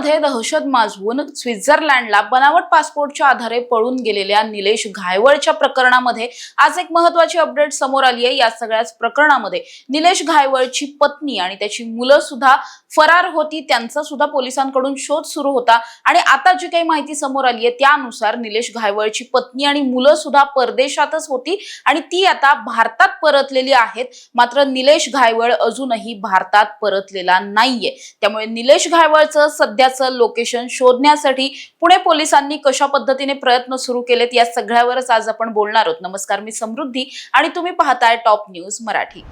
सुरतमध्ये दहशत माजवून स्वित्झर्लंडला बनावट पासपोर्टच्या आधारे पळून गेलेल्या निलेश घायवळच्या प्रकरणामध्ये आज एक महत्वाची अपडेट समोर आली आहे. या सगळ्याच प्रकरणामध्ये निलेश घायवळची पत्नी आणि त्याची मुलं सुद्धा फरार होती. त्यांचा सुद्धा पोलिसांकडून शोध सुरू होता. आणि आता जी काही माहिती समोर आली आहे त्यानुसार निलेश घायवळची पत्नी आणि मुलं सुद्धा परदेशातच होती आणि ती आता भारतात परतलेली आहेत. मात्र निलेश घायवळ अजूनही भारतात परतलेला नाहीये. त्यामुळे निलेश घायवळचं सध्या याचं लोकेशन शोधण्यासाठी पुणे पोलिसांनी कशा पद्धतीने प्रयत्न सुरू केलेत या सगळ्यावरच आज आपण बोलणार आहोत. नमस्कार मी समृद्धी आणि तुम्ही पाहताय टॉप न्यूज मराठी.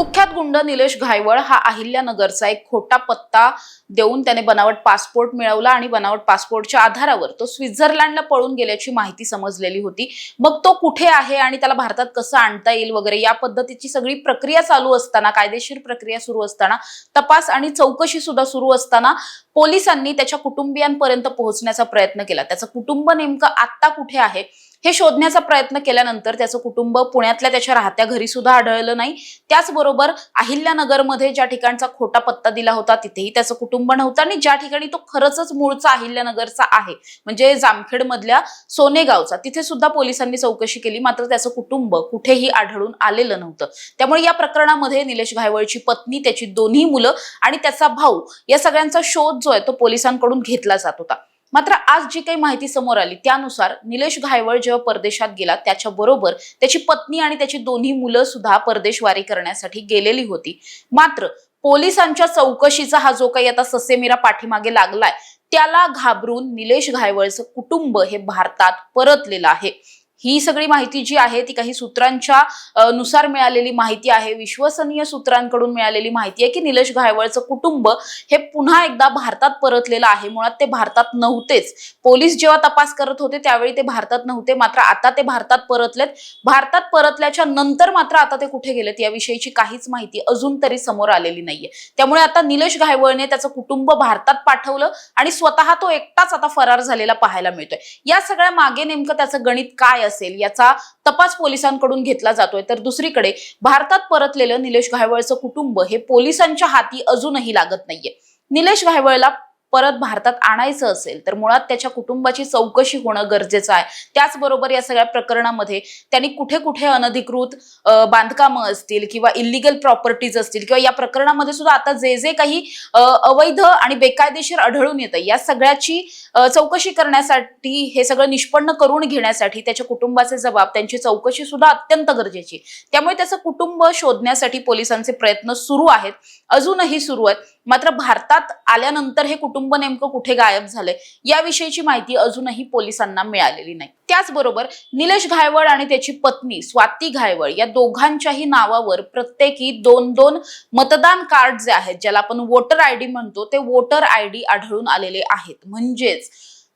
कुख्यात गुंड निलेश घायवळ हा अहिल्यानगरचा एक खोटा पत्ता देऊन त्याने बनावट पासपोर्ट मिळवला आणि बनावट पासपोर्टच्या आधारावर तो स्वित्झर्लंडला पळून गेल्याची माहिती समजलेली होती. मग तो कुठे आहे आणि त्याला भारतात कसं आणता येईल वगैरे या पद्धतीची सगळी प्रक्रिया चालू असताना कायदेशीर प्रक्रिया सुरू असताना तपास आणि चौकशी सुद्धा सुरू असताना पोलिसांनी त्याच्या कुटुंबियांपर्यंत पोहोचण्याचा प्रयत्न केला. त्याचं कुटुंब नेमकं आत्ता कुठे आहे? हे शोधण्याचा प्रयत्न केल्यानंतर त्याचं कुटुंब पुण्यातल्या त्याच्या राहत्या घरी सुद्धा आढळलं नाही. त्याचबरोबर अहिल्यानगरमध्ये ज्या ठिकाणचा खोटा पत्ता दिला होता तिथेही त्याचं कुटुंब नव्हतं आणि ज्या ठिकाणी तो खरंच मूळचा अहिल्यानगरचा आहे म्हणजे जामखेड मधल्या सोनेगावचा तिथे सुद्धा पोलिसांनी चौकशी केली मात्र त्याचं कुटुंब कुठेही आढळून आलेलं नव्हतं. त्यामुळे या प्रकरणामध्ये निलेश घायवळची पत्नी त्याची दोन्ही मुलं आणि त्याचा भाऊ या सगळ्यांचा शोध जो आहे तो पोलिसांकडून घेतला जात होता. मात्र आज जी काही माहिती समोर आली त्यानुसार निलेश घायवळ जेव्हा परदेशात गेला त्याच्या बरोबर त्याची पत्नी आणि त्याची दोन्ही मुलं सुद्धा परदेशवारी करण्यासाठी गेलेली होती. मात्र पोलिसांच्या चौकशीचा हा जो काही आता ससेमिरा पाठीमागे लागलाय त्याला घाबरून निलेश घायवळचं कुटुंब हे भारतात परतलेलं आहे. ही सगळी माहिती जी आहे ती काही सूत्रांच्या नुसार मिळालेली माहिती आहे. विश्वसनीय सूत्रांकडून मिळालेली माहिती आहे की निलेश घायवळचं कुटुंब हे पुन्हा एकदा भारतात परतलेलं आहे. मुळात ते भारतात नव्हतेच. पोलीस जेव्हा तपास करत होते त्यावेळी ते भारतात नव्हते. मात्र आता ते भारतात परतलेत. भारतात परतल्याच्या नंतर मात्र आता ते कुठे गेलेत याविषयीची काहीच माहिती अजून तरी समोर आलेली नाहीये. त्यामुळे आता निलेश घायवळने त्याचं कुटुंब भारतात पाठवलं आणि स्वतः तो एकटाच आता फरार झालेला पाहायला मिळतोय. या सगळ्या मागे नेमकं त्याचं गणित काय असेल याचा तपास पोलिसांकडून घेतला जातोय. तर दुसरीकडे भारतात परतलेलं निलेश घायवळचं कुटुंब हे पोलिसांच्या हाती अजूनही लागत नाहीये. निलेश घायवळला परत भारतात आणायचं असेल तर मुळात त्याच्या कुटुंबाची चौकशी होणं गरजेचं आहे. त्याचबरोबर या सगळ्या प्रकरणामध्ये त्यांनी कुठे कुठे अनधिकृत बांधकामं असतील किंवा इलिगल प्रॉपर्टीज असतील किंवा या प्रकरणामध्ये सुद्धा आता जे जे काही अवैध आणि बेकायदेशीर आढळून येतं या सगळ्याची चौकशी करण्यासाठी हे सगळं निष्पन्न करून घेण्यासाठी त्याच्या कुटुंबाचे जबाब त्यांची चौकशी सुद्धा अत्यंत गरजेची त्यामुळे त्याचं कुटुंब शोधण्यासाठी पोलिसांचे प्रयत्न सुरू आहेत. अजूनही सुरू आहेत. मात्र भारतात आल्यानंतर हे कुटुंब नेमकं कुठे गायब झालंय याविषयीची माहिती अजूनही पोलिसांना मिळालेली नाही. त्याचबरोबर निलेश घायवळ आणि त्याची पत्नी स्वाती घायवळ या दोघांच्याही नावावर प्रत्येकी दोन दोन मतदान कार्ड जे आहेत ज्याला आपण वोटर आयडी म्हणतो ते वोटर आयडी आढळून आलेले आहेत. म्हणजेच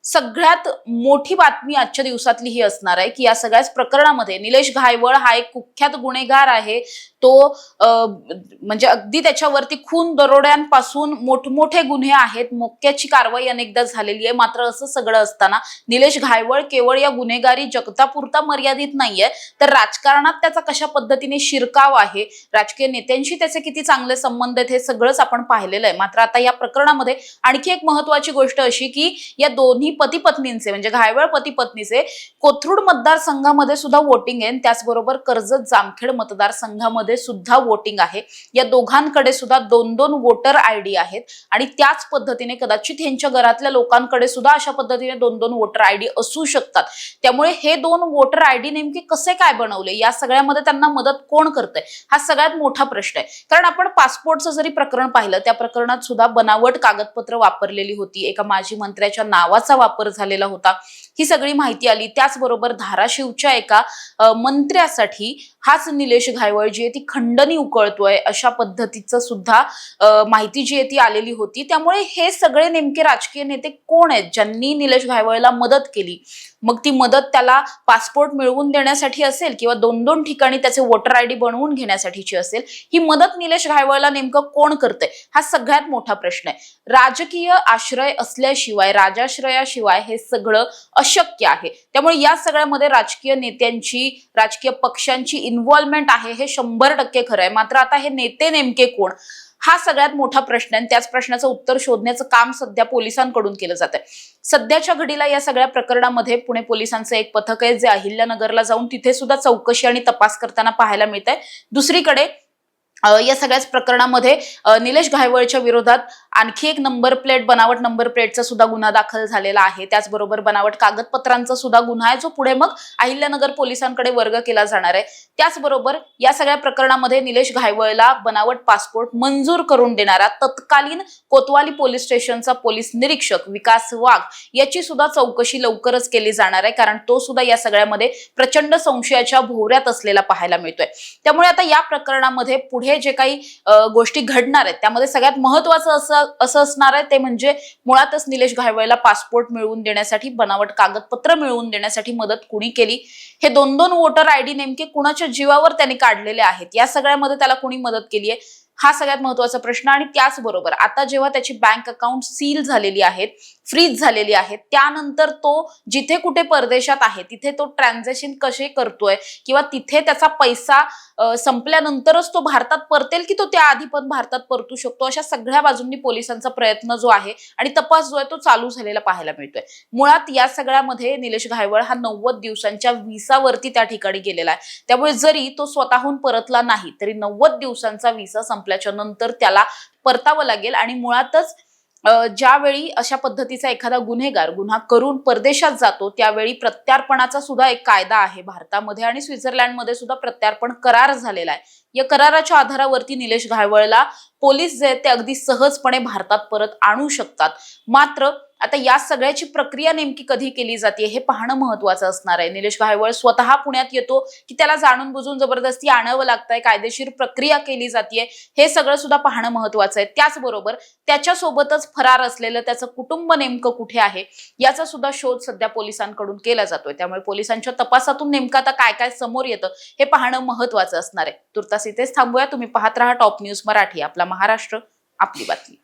सगळ्यात मोठी बातमी आजच्या दिवसातली ही असणार आहे की या सगळ्याच प्रकरणामध्ये निलेश घायवळ हा एक कुख्यात गुन्हेगार आहे. तो म्हणजे अगदी त्याच्यावरती खून दरोड्यांपासून मोठमोठे गुन्हे आहेत. मोक्याची कारवाई अनेकदा झालेली आहे. मात्र असं सगळं असताना निलेश घायवळ केवळ या गुन्हेगारी जगतापुरता मर्यादित नाहीये. तर राजकारणात त्याचा कशा पद्धतीने शिरकाव आहे? राजकीय नेत्यांशी त्याचे किती चांगले संबंध आहेत हे सगळंच आपण पाहिलेलं आहे. मात्र आता या प्रकरणामध्ये आणखी एक महत्वाची गोष्ट अशी की या दोन्ही पती पत्नींचे म्हणजे घायवळ पती पत्नीचे कोथरूड मतदारसंघामध्ये सुद्धा वोटिंग आहे. त्याचबरोबर कर्जत जामखेड मतदारसंघामध्ये सुद्धा वोटिंग आहे. या दोघांकडे सुद्धा दोन दोन वोटर आय डी आहेत. आणि त्याच पद्धतीने कदाचित यांच्या घरातल्या लोकांकडे सुद्धा अशा पद्धतीने दोन दोन वोटर आय डी असू शकतात. त्यामुळे हे दोन वोटर आय डी नेमके कसे काय बनवले? या सगळ्यामध्ये त्यांना मदत कोण करतंय? हा सगळ्यात मोठा प्रश्न आहे. कारण आपण पासपोर्टचं जरी प्रकरण पाहिलं त्या प्रकरणात सुद्धा बनावट कागदपत्र वापरलेली होती. एका माजी मंत्र्याच्या नावाचा वापर झालेला होता. ही सगळी माहिती आली. त्याचबरोबर धाराशिवच्या एका मंत्र्यासाठी हाच निलेश घायवळ जी आहे ती खंडणी उकळतोय अशा पद्धतीचं सुद्धा माहिती जी आहे ती आलेली होती. त्यामुळे हे सगळे नेमके राजकीय नेते कोण आहेत ज्यांनी निलेश घायवळला मदत केली? मग ती मदत त्याला पासपोर्ट मिळवून देण्यासाठी असेल किंवा दोन दोन ठिकाणी त्याचे वोटर आय डी बनवून घेण्यासाठीची असेल ही मदत निलेश घायवळला नेमकं कोण करतंय? हा सगळ्यात मोठा प्रश्न आहे. राजकीय आश्रय असल्याशिवाय राजाश्रयाशिवाय हे सगळं अशक्य आहे. त्यामुळे या सगळ्यामध्ये राजकीय नेत्यांची राजकीय पक्षांची इन्व्हॉल्वमेंट आहे हे शंभर टक्के खरं आहे. मात्र आता हे नेते नेमके कोण? हा सगळ्यात मोठा प्रश्न आहे आणि त्याच प्रश्नाचं उत्तर शोधण्याचं काम सध्या पोलिसांकडून केलं जात आहे सध्याच्या घडीला या सगळ्या प्रकरणामध्ये पुणे पोलिसांचं एक पथक आहे जे अहिल्यानगरला जाऊन तिथे सुद्धा चौकशी आणि तपास करताना पाहायला मिळत आहे दुसरीकडे या सगळ्याच प्रकरणामध्ये निलेश घायवळच्या विरोधात आणखी एक नंबर प्लेट बनावट नंबर प्लेटचा सुद्धा गुन्हा दाखल झालेला आहे. त्याचबरोबर बनावट कागदपत्रांचा सुद्धा गुन्हा आहे जो पुढे मग अहिल्यानगर पोलिसांकडे वर्ग केला जाणार आहे. त्याचबरोबर या सगळ्या प्रकरणामध्ये निलेश घायवळला बनावट पासपोर्ट मंजूर करून देणारा तत्कालीन कोतवाली पोलीस स्टेशनचा पोलीस निरीक्षक विकास वाघ याची सुद्धा चौकशी लवकरच केली जाणार आहे कारण तो सुद्धा या सगळ्यामध्ये प्रचंड संशयाच्या भोवऱ्यात असलेला पाहायला मिळतोय. त्यामुळे आता या प्रकरणामध्ये पुढे म्हणजे जे काही गोष्टी घडणार आहेत त्यामध्ये सगळ्यात महत्वाचं असं असं असणार आहे ते म्हणजे मुळातच निलेश घायवळेला पासपोर्ट मिळवून देण्यासाठी बनावट कागदपत्र मिळवून देण्यासाठी मदत कुणी केली? हे दोन दोन वोटर आयडी नेमके कुणाच्या जीवावर त्यांनी काढलेले आहेत? या सगळ्यामध्ये त्याला कुणी मदत केली आहे हा सगळ्यात महत्त्वाचा प्रश्न आणि त्याचबरोबर आता जेव्हा त्याची बँक अकाउंट सील झालेली आहेत फ्रीज झालेली आहेत त्यानंतर तो जिथे कुठे परदेशात आहे तिथे तो ट्रान्झॅक्शन कसे करतोय किंवा तिथे त्याचा पैसा संपल्यानंतरच तो भारतात परतेल की तो त्याआधी पण भारतात परतू शकतो? अशा सगळ्या बाजूंनी पोलिसांचा प्रयत्न जो आहे आणि तपास जो आहे तो चालू झालेला पाहायला मिळतोय. मुळात या सगळ्यामध्ये निलेश घायवळ हा नव्वद दिवसांच्या विसावरती त्या ठिकाणी गेलेला आहे. त्यामुळे जरी तो स्वतःहून परतला नाही तरी नव्वद दिवसांचा विसा संपल्याच्या नंतर त्याला परतावं लागेल आणि मुळातच ज्यावेळी अशा पद्धतीचा एखादा गुन्हेगार गुन्हा करून परदेशात जातो त्यावेळी प्रत्यार्पणाचा सुद्धा एक कायदा आहे भारतामध्ये आणि स्वित्झर्लंडमध्ये सुद्धा प्रत्यार्पण करार झालेला आहे. या कराराच्या आधारावरती निलेश घायवळला पोलीस जे ते अगदी सहजपणे भारतात परत आणू शकतात. मात्र आता या सगळ्याची प्रक्रिया नेमकी कधी केली जाते हे पाहणं महत्वाचं असणार आहे. निलेश घायवळ स्वतः पुण्यात येतो की त्याला जाणून बुजून जबरदस्ती आणावं लागतंय कायदेशीर प्रक्रिया केली जाते हे सगळं सुद्धा पाहणं महत्वाचं आहे. त्याचबरोबर त्याच्यासोबतच फरार असलेलं त्याचं कुटुंब नेमकं कुठे आहे याचा सुद्धा शोध सध्या पोलिसांकडून केला जातोय. त्यामुळे पोलिसांच्या तपासातून नेमकं आता काय काय समोर येतं हे पाहणं महत्वाचं असणार आहे. तुर्तास इथेच थांबूया. तुम्ही पाहत राहा टॉप न्यूज मराठी आपला महाराष्ट्र आपली बातमी.